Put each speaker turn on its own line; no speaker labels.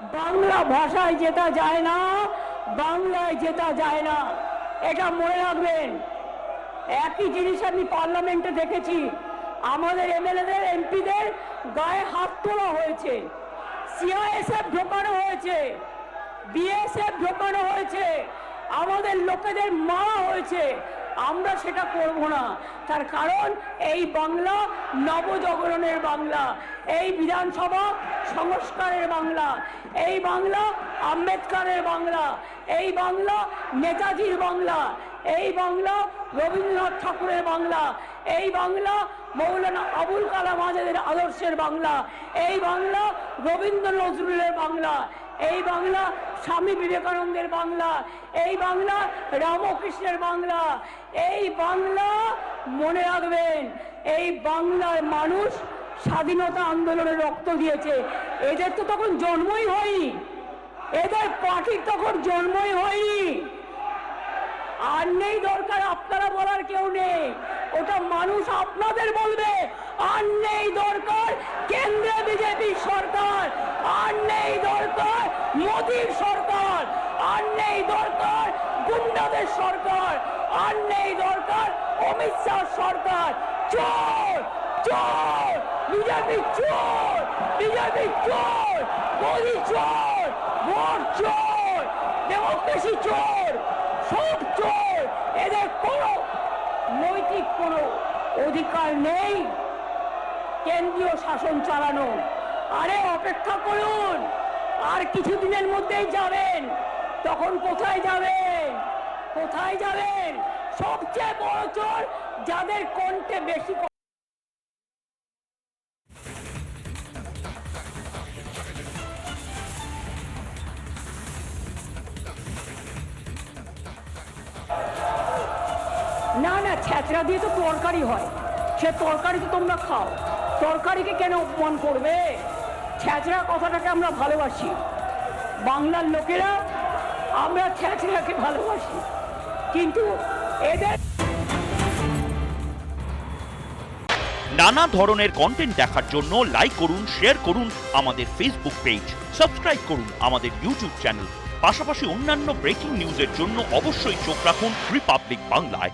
বাংলা ভাষায় যেটা যায় না, বাংলায় যেটা যায় না, এটা মনে রাখবেন। একই জিনিস আমি পার্লামেন্টে দেখেছি। আমাদের এমএলএদের, এমপিদের গায়ে হাত তোলা হয়েছে। সিআইএসএফ ঢোকানো হয়েছে। বিএসএফ ঢোকানো হয়েছে। আমাদের লোকেদের মারা হয়েছে। আমরা সেটা করব না। তার কারণ এই বাংলা নবজাগরণের বাংলা, এই বিধানসভা সংস্কারের বাংলা, এই বাংলা আম্বেদকরের বাংলা, এই বাংলা নেতাজির বাংলা, এই বাংলা রবীন্দ্রনাথ ঠাকুরের বাংলা, এই বাংলা মৌলানা আবুল কালাম আজাদের আদর্শের বাংলা, এই বাংলা রবীন্দ্র নজরুলের বাংলা এই বাংলা, স্বামী বিবেকানন্দের বাংলা, এই বাংলা, রামকৃষ্ণের বাংলা, এই বাংলা মনে রাখবেন, এই বাংলার মানুষ স্বাধীনতা আন্দোলনে রক্ত দিয়েছে। এদের তো তখন জন্মই হয়নি। এদের পার্টির তখন জন্মই হয়নি। আর নেই দরকার, আপনারা বলার কেউ নেই। ওটা মানুষ আপনাদের বলবে। আর নেই দরকার কেন্দ্রে বিজেপি সরকার। আর নেই দরকার মোদীর সরকার। আর নেই দরকার গুন্ডাদের সরকার। আর নেই দরকার অমিত শাহ সরকার। চোর চোর, বিজেপি চোর বিজেপি চোর, মোদী চোর ভোট চোর ডেমোক্রেসি চোর, সব চোর এদের কোনো নৈতিক কোনো অধিকার নেই। কেন্দ্রীয় শাসন চালানো। আরে, অপেক্ষা করুন। আর কিছুদিনের মধ্যেই যাবেন। তখন কোথায় যাবেন? কোথায় যাবেন? সবচেয়ে বড় চোর যাদের কণ্ঠে বেশি না না ছ্যাঁচড়া দিয়ে তো তরকারি হয়। সে তরকারি তো তোমরা খাও। তরকারিকে কেন অপমান করবে? ছ্যাঁচড়া কথাটাকে আমরা ভালোবাসি। বাংলার লোকেরা আমরা ছ্যাঁচড়াকে ভালোবাসি। কিন্তু এদের
নানা ধরনের কন্টেন্ট দেখার জন্য লাইক করুন শেয়ার করুন আমাদের ফেসবুক পেজ সাবস্ক্রাইব করুন আমাদের ইউটিউব চ্যানেল পাশাপাশি অন্যান্য ব্রেকিং নিউজের জন্য অবশ্যই চোখ রাখুন রিপাবলিক বাংলায়